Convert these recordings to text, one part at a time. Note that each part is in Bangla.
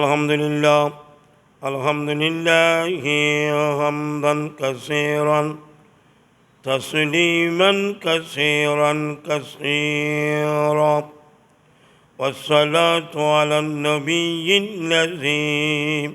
الحمد لله الحمد لله حمدا كثيرا تسليما كثيرا كثيرا والصلاة على النبي الذي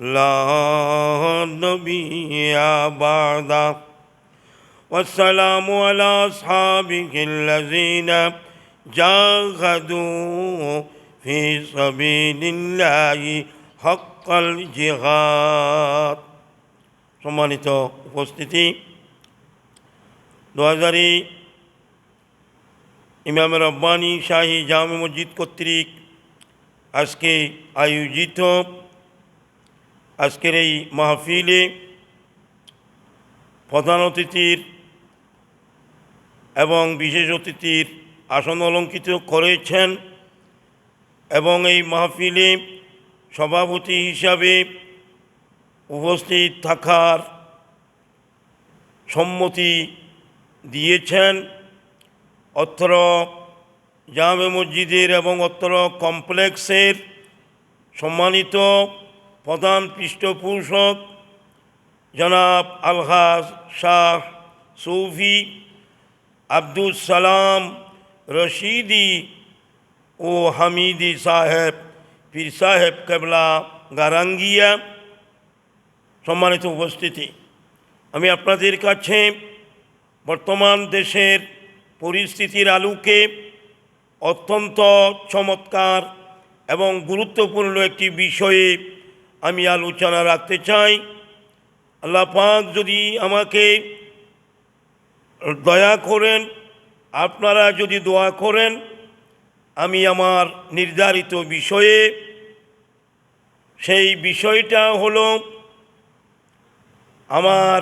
لا نبي بعده والسلام على أصحابه الذين جاهدوا في سبيل الله حق الجهاد সম্মানিত উপস্থিতি দু হাজারি ইমাম রব্বানী শাহী জামে মসজিদ কর্তৃক আজকে আয়োজিত আজকের এই মাহফিলে প্রধান অতিথির এবং বিশেষ অতিথির আসন অলঙ্কিত করেছেন এবং এই মাহফিলে সভাপতি হিসাবে উপস্থিত থাকার সম্মতি দিয়েছেন। অত্র জামে মসজিদের এবং অত্র কমপ্লেক্সের সম্মানিত প্রধান পৃষ্ঠপোষক জনাব আলহাজ শাহ সৌফি আব্দুল সালাম রশিদি ও হামিদি সাহেব পীর সাহেব কেবলা গারাঙ্গিয়া সম্মানিত উপস্থিতি আমি আপনাদের কাছে বর্তমান দেশের পরিস্থিতির আলোকে অত্যন্ত চমৎকার এবং গুরুত্বপূর্ণ একটি বিষয়ে আমি আলোচনা রাখতে চাই আল্লাহ পাক যদি আমাকে দয়া করেন আপনারা যদি দোয়া করেন আমি আমার নির্ধারিত বিষয়ে, সেই বিষয়টা হলো, আমার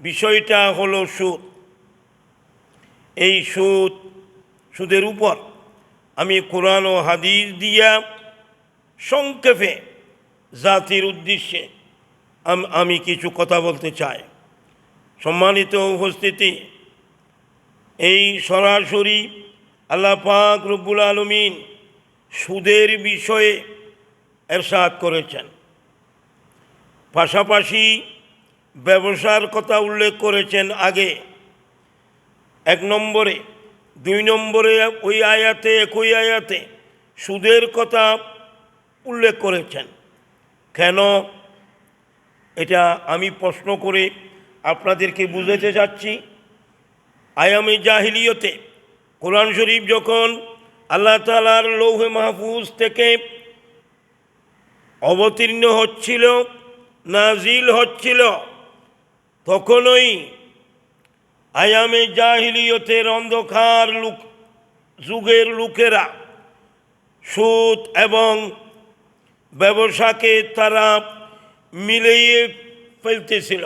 বিষয়টা হলো সুদ। এই সুদ, সুদের উপর আমি কোরআন ও হাদিস দিয়া সংক্ষেপে জাতির উদ্দেশ্যে আমি কিছু কথা বলতে চাই। সম্মানিত উপস্থিতি, এই সরাসরি আল্লাহ পাক রব্বুল আলমিন সুদের বিষয়ে এরশাদ করেছেন। পাশাপাশি ব্যবসার কথা উল্লেখ করেছেন আগে। এক নম্বরে, দুই নম্বরে ওই আয়াতে, একই আয়াতে সুদের কথা উল্লেখ করেছেন। কেন? এটা আমি প্রশ্ন করে আপনাদেরকে বুঝাতে চাচ্ছি। আয়ামে জাহিলিয়তে কোরআন শরীফ যখন আল্লাহ তালার লৌহে মাহফুজ থেকে অবতীর্ণ হচ্ছিল, নাজিল হচ্ছিল, তখনই আয়ামে জাহিলিয়তের অন্ধকার লুক, যুগের লোকেরা সুদ এবং ব্যবসাকে তারা মিলিয়ে ফেলতেছিল।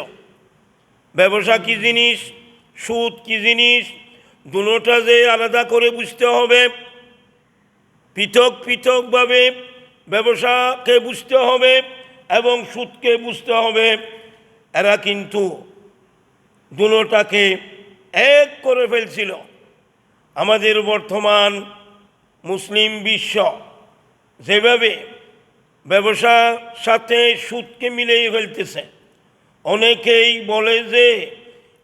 ব্যবসা কী জিনিস? সুদ কী জিনিস? দুটোটা যে আলাদা করে বুঝতে হবে। পৃথক পৃথকভাবে ব্যবসাকে বুঝতে হবে এবং সুদকে বুঝতে হবে। এরা কিন্তু দুটোটাকে এক করে ফেলছিল। আমাদের বর্তমান মুসলিম বিশ্ব যেভাবে ব্যবসার সাথে সুদকে মিলিয়ে ফেলতেছে, অনেকেই বলে যে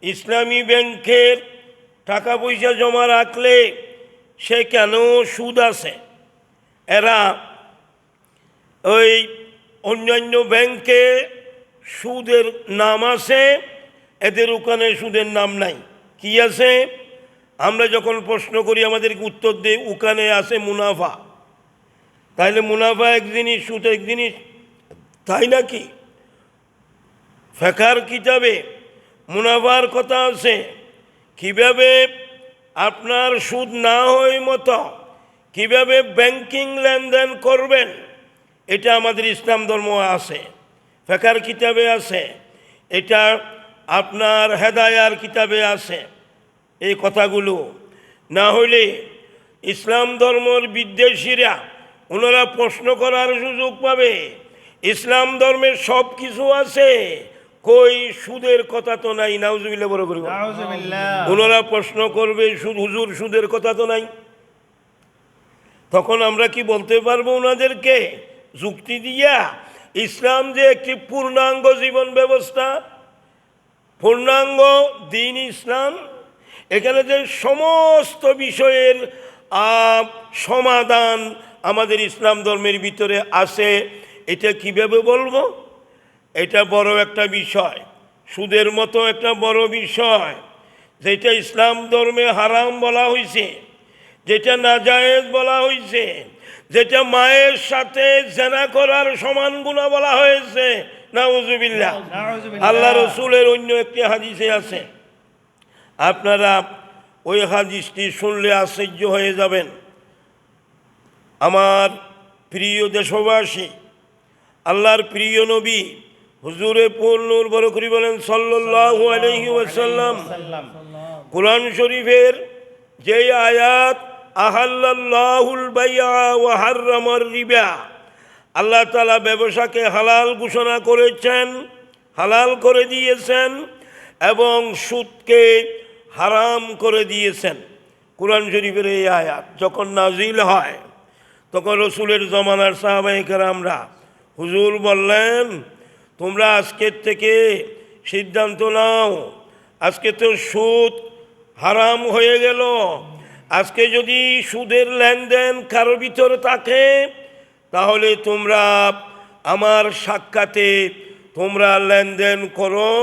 ইসলামী ব্যাংকের টাকা পয়সা জমা রাখলে সে কেন সুদ আছে? এরা ওই অন্যান্য ব্যাংকে সুদের নাম আছে, এদের ওখানে সুদের নাম নাই। কি আছে? আমরা যখন প্রশ্ন করি, আমাদেরকে উত্তর দিই ওখানে আছে মুনাফা। তাইলে মুনাফা এক জিনিস, সুদ এক জিনিস, তাই নাকি? ফেকার কিতাবে মুনাফার কথা আছে। কীভাবে আপনার সুদ না হয় মতো কীভাবে ব্যাংকিং লেনদেন করবেন, এটা আমাদের ইসলাম ধর্ম আছে, ফেকার কিতাবে আছে, এটা আপনার হেদায়ার কিতাবে আছে, এই কথাগুলো। না হলে ইসলাম ধর্মর বিদ্বেষীরা ওনারা প্রশ্ন করার সুযোগ পাবে, ইসলাম ধর্মের সব কিছু আছে কই সুদের কথা তো নাই নাউজুবিল্লা বড় করি ওনারা প্রশ্ন করবে সুদ হুজুর সুদের কথা তো নাই। তখন আমরা কি বলতে পারব ওনাদেরকে? যুক্তি দিয়া ইসলাম যে একটি পূর্ণাঙ্গ জীবন ব্যবস্থা পূর্ণাঙ্গ দিন ইসলাম এখানে যে সমস্ত বিষয়ের সমাধান আমাদের ইসলাম ধর্মের ভিতরে আছে এটা কীভাবে বলব? এটা বড় একটা বিষয় সুদের মতো একটা বড় বিষয় যেটা ইসলাম ধর্মে হারাম বলা হয়েছে যেটা নাজায়েজ বলা হয়েছে যেটা মায়ের সাথে জেনা করার সমান গুণা বলা হয়েছে। নাউজুবিল্লাহ। আল্লাহ রসুলের অন্য একটি হাদিসে আছে। আপনারা ওই হাদিসটি শুনলে আশ্চর্য হয়ে যাবেন। আমার প্রিয় দেশবাসী আল্লাহর প্রিয় নবী হুজুরে পূর্ণুর বড় করি বলেন সাল্লাল্লাহু আলাইহি ওয়াসাল্লাম। কোরআন শরীফের যে আয়াত আহাল্লাহুল বাইয়া ওয়া হাররামার রিবা, আল্লাহ তাআলা ব্যবসাকে হালাল ঘোষণা করেছেন, হালাল করে দিয়েছেন এবং সুদকে হারাম করে দিয়েছেন। কোরআন শরীফের এই আয়াত যখন নাজিল হয়, তখন রসুলের জমানার সাহাবাহিকের আমরা হুজুর বললেন তোমরা আজকের থেকে সিদ্ধান্ত নাও। আজকে তো সুদ হারাম হয়ে গেল। আজকে যদি সুদের লেনদেন কারও ভিতরে থাকে, তাহলে তোমরা আমার সাক্ষাতে তোমরা লেনদেন করো,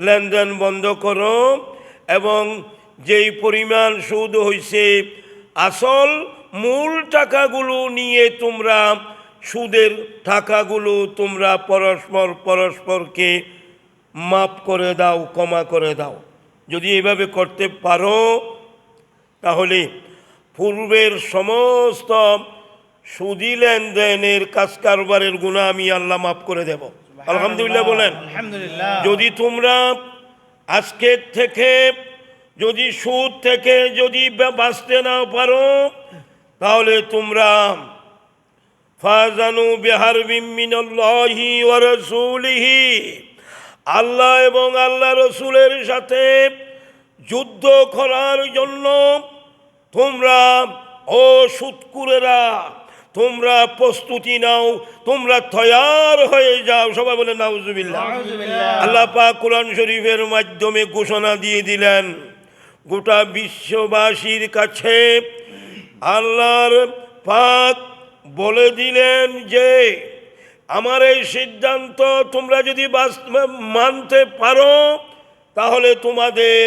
লেনদেন বন্ধ করো এবং যেই পরিমাণ সুদ হয়েছে আসল মূল টাকাগুলো নিয়ে তোমরা সুদের টাকাগুলো তোমরা পরস্পর পরস্পরকে মাপ করে দাও ক্ষমা করে দাও। যদি এভাবে করতে পারো তাহলে পূর্বের সমস্ত সুদি লেনদেনের কাজ কারবারের গুণা আমি আল্লাহ মাফ করে দেব। আলহামদুলিল্লাহ বলেন। যদি তোমরা আজকের থেকে যদি সুদ থেকে যদি বাঁচতে না পারো তাহলে তোমরা ফাজানু বিহার মিনাল্লাহি ওয়া রাসূলিহি। আল্লাহ এবং আল্লাহ রসুলের সাথে যুদ্ধ করার জন্য তোমরা ও সুৎকুরেরা তোমরা প্রস্তুতি নাও তোমরা তৈয়ার হয়ে যাও। সবাই বলে নাউজুবিল্লাহ। নাউজুবিল্লাহ। আল্লাহ পাক কোরআন শরীফের মাধ্যমে ঘোষণা দিয়ে দিলেন গোটা বিশ্ববাসীর কাছে আল্লাহর পাক বলে দিলেন যে, আমার এই সিদ্ধান্ত তোমরা যদি মানতে পারো, তাহলে তোমাদের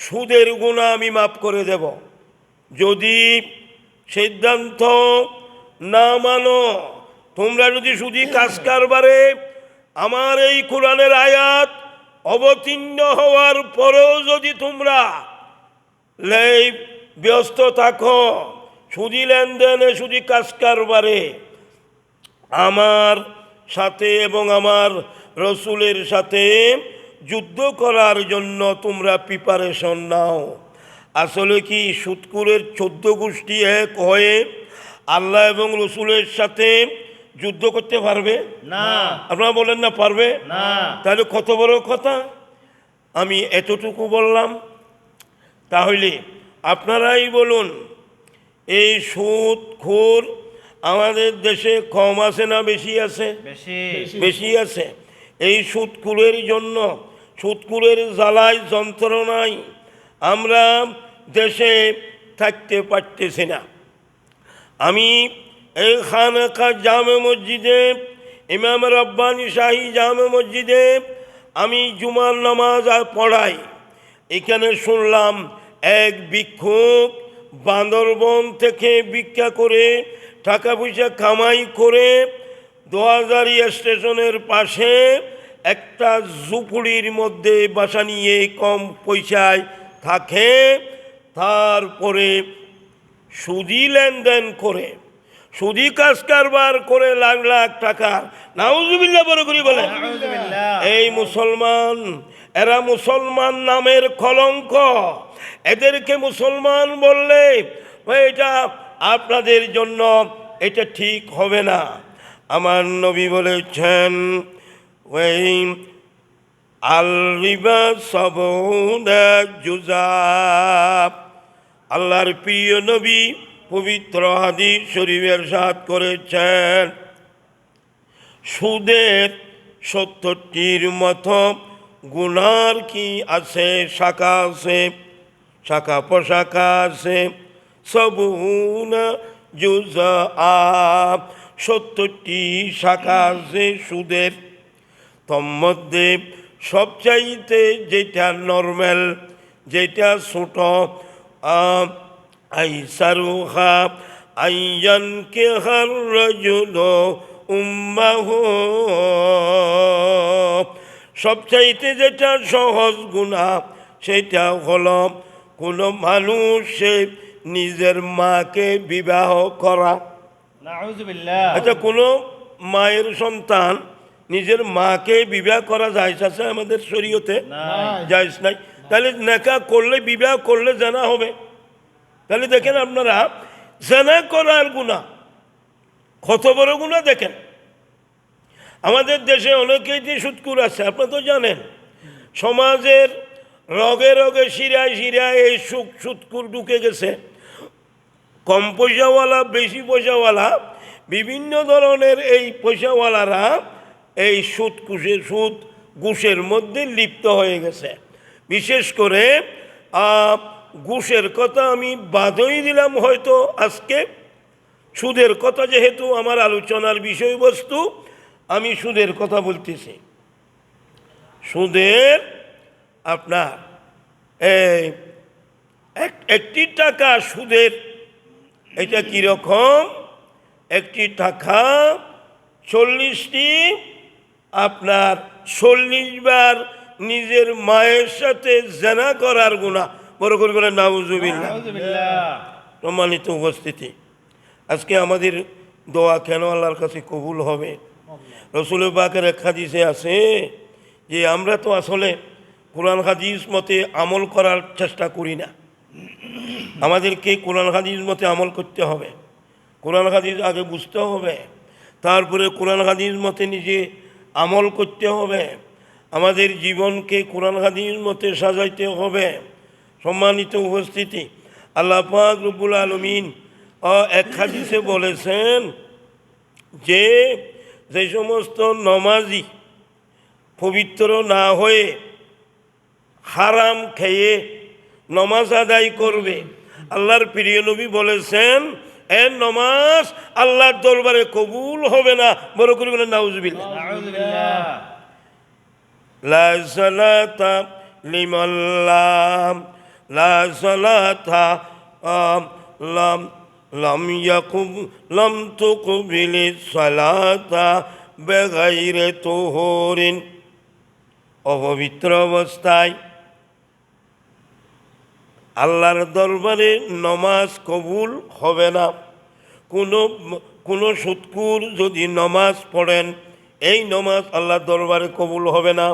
সুদের গুণা আমি মাফ করে দেব। যদি সিদ্ধান্ত না মানো, তোমরা যদি শুধু কাজ কারবারে আমার এই কোরআনের আয়াত অবতীর্ণ হওয়ার পরেও যদি তোমরা ব্যস্ত থাকো সুদি লেনদেনে সুদি কাজ কারবারে। আমার সাথে এবং আমার রসুলের সাথে যুদ্ধ করার জন্য তোমরা প্রিপারেশন নাও। আসলে কি সুৎকুরের চোদ্দ গোষ্ঠী এক হয়ে আল্লাহ এবং রসুলের সাথে যুদ্ধ করতে পারবে? না। আপনারা বলেন না পারবে? না। তাহলে কত বড় কথা? আমি এতটুকু বললাম। তাহলে আপনারাই বলুন এই সুদ খুর আমাদের দেশে কম আছে না বেশি আছে? বেশি। বেশি। আছে। এই সুদকুলের জন্য সুদকুলের জ্বালায় যন্ত্রণায় আমরা দেশে থাকতে পারতেছি না। আমি এই খানকা জামে মসজিদে ইমাম রব্বানি শাহী জামে মসজিদে আমি জুমার নামাজ আর পড়াই। এখানে শুনলাম এক ভিক্ষুক বান্দরবন থেকে ভিক্ষা করে টাকা পয়সা কামাই করে দোয়াজারি স্টেশনের পাশে একটা ঝুপুড়ির মধ্যে বাসা নিয়ে কম পয়সায় থাকে। তারপরে সুদি লেনদেন করে, সুদি কাজ কারবার করে লাখ লাখ টাকা নাউজুবিল্লাহ বড় করি বলে। এই মুসলমান, এরা মুসলমান নামের কলঙ্ক। এদেরকে মুসলমান বললে এটা আপনাদের জন্য এটা ঠিক হবে না। আমার নবী বলেছেন, ওই আল রিবা সবুদা জুজাব আল্লাহর প্রিয় নবী পবিত্র হাদিস শরীফের সাথ করেছেন, সুদের সত্তরটির মতো গুনার কি আছে, শাখা আছে? শাখা প্রশাখা আছে, সবুনা জুজা, আ, সত্তরটি শাখা আছে সুদের। তন্মধ্যে সবচাইতে যেটা নর্মাল, যেটা ছোট আইসারুহা আইয়ান কে হার রজুল উম্মাহ। সবচাইতে যেটা সহজ গুণা সেটা হলো কোনো মানুষ নিজের মাকে বিবাহ করা। আচ্ছা কোনো মায়ের সন্তান নিজের মাকে বিবাহ করা যায় আছে আমাদের শরীয়তে। যাইজ নাই। তাহলে নেকা করলে বিবাহ করলে জানা হবে। তাহলে দেখেন আপনারা জানা করার গুণা কত বড় দেখেন। আমাদের দেশে অনেকেই যে সুৎকুর আছে আপনারা তো জানেন, সমাজের রগে রগে শিরায় শিরায় এই সুখ সুৎকুর ঢুকে গেছে। কম পয়সাওয়ালা, বেশি পয়সাওয়ালা, বিভিন্ন ধরনের এই পয়সাওয়ালারা এই সুদ কুশের সুদ ঘুষের মধ্যে লিপ্ত হয়ে গেছে। বিশেষ করে ঘুষের কথা আমি বাদই দিলাম হয়তো আজকে। সুদের কথা যেহেতু আমার আলোচনার বিষয়বস্তু আমি সুদের কথা বলতেছি। সুদের আপনার একটি টাকা সুদের এটা কীরকম একটি টাকা চল্লিশটি আপনার চল্লিশ বার নিজের মায়ের সাথে জেনা করার গুণা বড় করে বলে নাউজুবিল্লা প্রমাণিত উপস্থিতি। আজকে আমাদের দোয়া কেন আল্লাহর কাছে কবুল হবে? রসুল বাকের এক হাদিসে আছে যে, আমরা তো আসলে কোরআন হাদিস মতে আমল করার চেষ্টা করি না। আমাদেরকে কোরআন হাদিস মতে আমল করতে হবে। কোরআন হাদিস আগে বুঝতে হবে। তারপরে কোরআন হাদিস মতে নিজে আমল করতে হবে। আমাদের জীবনকে কোরআন হাদিস মতে সাজাইতে হবে। সম্মানিত উপস্থিতি, আল্লাহ পাক রব্বুল আলমিন এক হাদিসে বলেছেন যে যে সমস্ত নমাজি পবিত্র না হয়ে হারাম খেয়ে নমাজ আদায় করবে। আল্লাহর প্রিয় নবী বলেছেন এ নমাজ আল্লাহর দরবারে কবুল হবে না। বড় করে বলে নাউজবিল্লা নাউজুবিল্লাহ। লা সালাতা লিমান লাম লাম ইয়াকুব লাম তুকবিলি সালাতা বেগাইরে তোহরিন অপবিত্র অবস্থায় আল্লাহর দরবারে নমাজ কবুল হবে না। কোনো কোনো সুৎকুর যদি নমাজ পড়েন, এই নমাজ আল্লাহর দরবারে কবুল হবে না।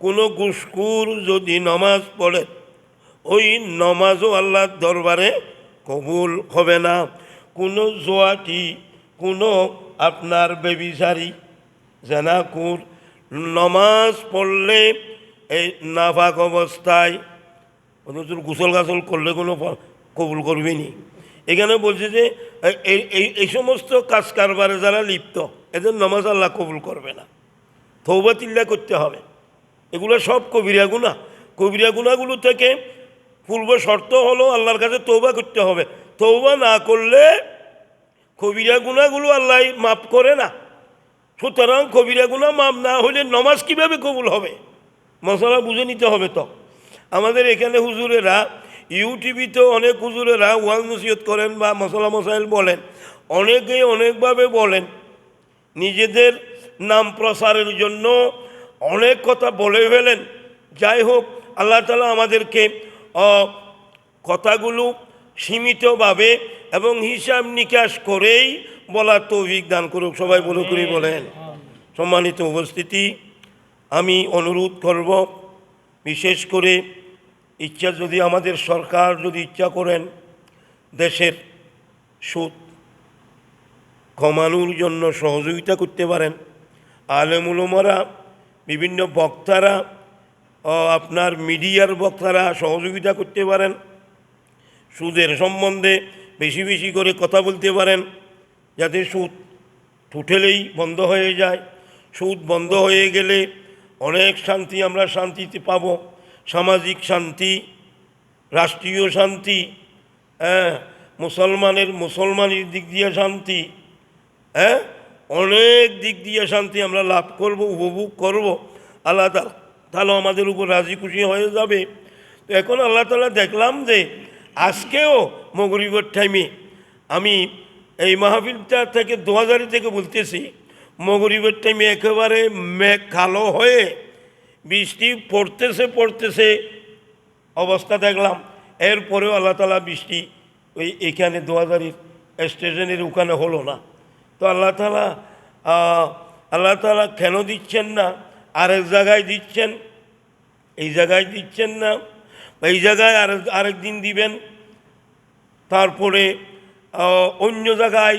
কোনো গুসকুর যদি নমাজ পড়েন, ওই নমাজও আল্লাহর দরবারে কবুল হবে না। কোনো জোয়াটি, কোনো আপনার বেবিচারি জেনাকুর নমাজ পড়লে এই নাফাক অবস্থায় অথচ গোসল গাছল করলে কোনো কবুল করবে নি। এখানে বলছে যে এই- এই সমস্ত কাজ কারবারে যারা লিপ্ত, এদের নমাজ আল্লাহ কবুল করবে না। থৌবা তিল্লা করতে হবে। এগুলো সব কবিরা গুণা কবিরা গুণাগুলো থেকে পূর্ব শর্ত হলো আল্লাহর কাছে তৌবা করতে হবে। তৌবা না করলে কবিরা গুণাগুলো আল্লাহ মাফ করে না। সুতরাং কবিরা গুণা মাপ না হলে নমাজ কীভাবে কবুল হবে? মশলা বুঝে নিতে হবে তো। আমাদের এখানে হুজুরেরা ইউটিভিতে অনেক হুজুরেরা ওয়াল নসিহত করেন বা মশলা মশাইল বলেন। অনেকেই অনেকভাবে বলেন, নিজেদের নাম প্রসারের জন্য অনেক কথা বলে ফেলেন। যাই হোক, আল্লাহ তালা আমাদেরকে কথাগুলো সীমিতভাবে এবং হিসাব নিকাশ করেই বলার তৌফিক দান করুক। সবাই বলে করি বলেন। সম্মানিত উপস্থিতি আমি অনুরোধ করব বিশেষ করে ইচ্ছা যদি আমাদের সরকার যদি ইচ্ছা করেন দেশের সুদ কমানোর জন্য সহযোগিতা করতে পারেন। আলেমুলমারা বিভিন্ন বক্তারা আপনার মিডিয়ার বক্তারা সহযোগিতা করতে পারেন, সুদের সম্বন্ধে বেশি বেশি করে কথা বলতে পারেন, যাতে সুদ টোটালেই বন্ধ হয়ে যায়। সুদ বন্ধ হয়ে গেলে অনেক শান্তি আমরা শান্তিতে পাব। সামাজিক শান্তি, রাষ্ট্রীয় শান্তি হ্যাঁ মুসলমানের মুসলমানের দিক দিয়ে শান্তি হ্যাঁ অনেক দিক দিয়ে শান্তি আমরা লাভ করব, উপভোগ করব। তালা তাহলে আমাদের উপর রাজি খুশি হয়ে যাবে। তো এখন আল্লাহ তালা দেখলাম যে আজকেও মগরিবের টাইমে আমি এই মাহফিলটা থেকে দু থেকে বলতেছি, মগরিবের টাইমে একেবারে মেঘ কালো হয়ে বৃষ্টি পড়তেছে পড়তেছে অবস্থা দেখলাম। এরপরেও আল্লাহ তালা বৃষ্টি ওই এখানে দোয়াদারির স্টেশনের ওখানে হলো না। তো আল্লাহ তালা আল্লাহ তালা কেন দিচ্ছেন না? আরেক জায়গায় দিচ্ছেন, এই জায়গায় দিচ্ছেন না, বা এই জায়গায় আরেক আরেক দিন দিবেন। তারপরে অন্য জায়গায়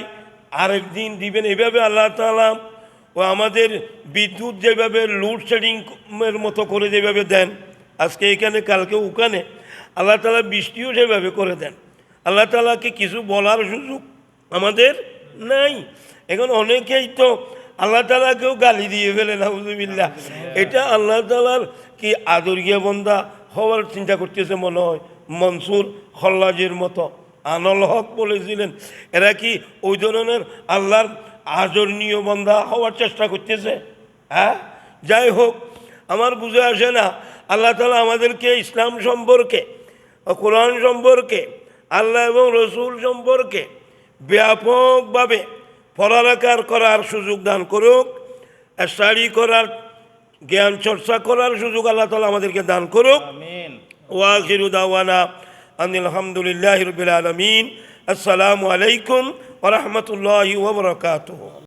আরেক দিন দিবেন। এভাবে আল্লাহ তালা ও আমাদের বিদ্যুৎ যেভাবে লোডশেডিংয়ের মতো করে যেভাবে দেন, আজকে এখানে, কালকে ওখানে, আল্লাহ তালা বৃষ্টিও সেভাবে করে দেন। আল্লাহ তালাকে কিছু বলার সুযোগ আমাদের নাই। এখন অনেকেই তো আল্লাহ তালাকেও গালি দিয়ে ফেলে, নাউজুবিল্লাহ। এটা আল্লাহ তালার কি আদরিয়া বন্দা হওয়ার চিন্তা করতেছে মনে হয়। মনসুর হল্লাজের মতো আনল হক বলেছিলেন। এরা কি ওই ধরনের আল্লাহর আদরণীয় বন্দা হওয়ার চেষ্টা করতেছে? হ্যাঁ? যাই হোক, আমার বুঝে আসে না, আল্লাহ তালা আমাদেরকে ইসলাম সম্পর্কে, কোরআন সম্পর্কে, আল্লাহ এবং রসুল সম্পর্কে ব্যাপকভাবে পড়ালেখার করার সুযোগ দান করুক স্টাডি করার জ্ঞান চর্চা করার সুযোগ আল্লাহ তালা আমাদেরকে দান করুক। ওয়াকিরুদাওয়ানা আনিল আলহামদুলিল্লাহ রবিল আলমিন। আসসালামু আলাইকুম ওরহমতুল্লাহ ওবরকাত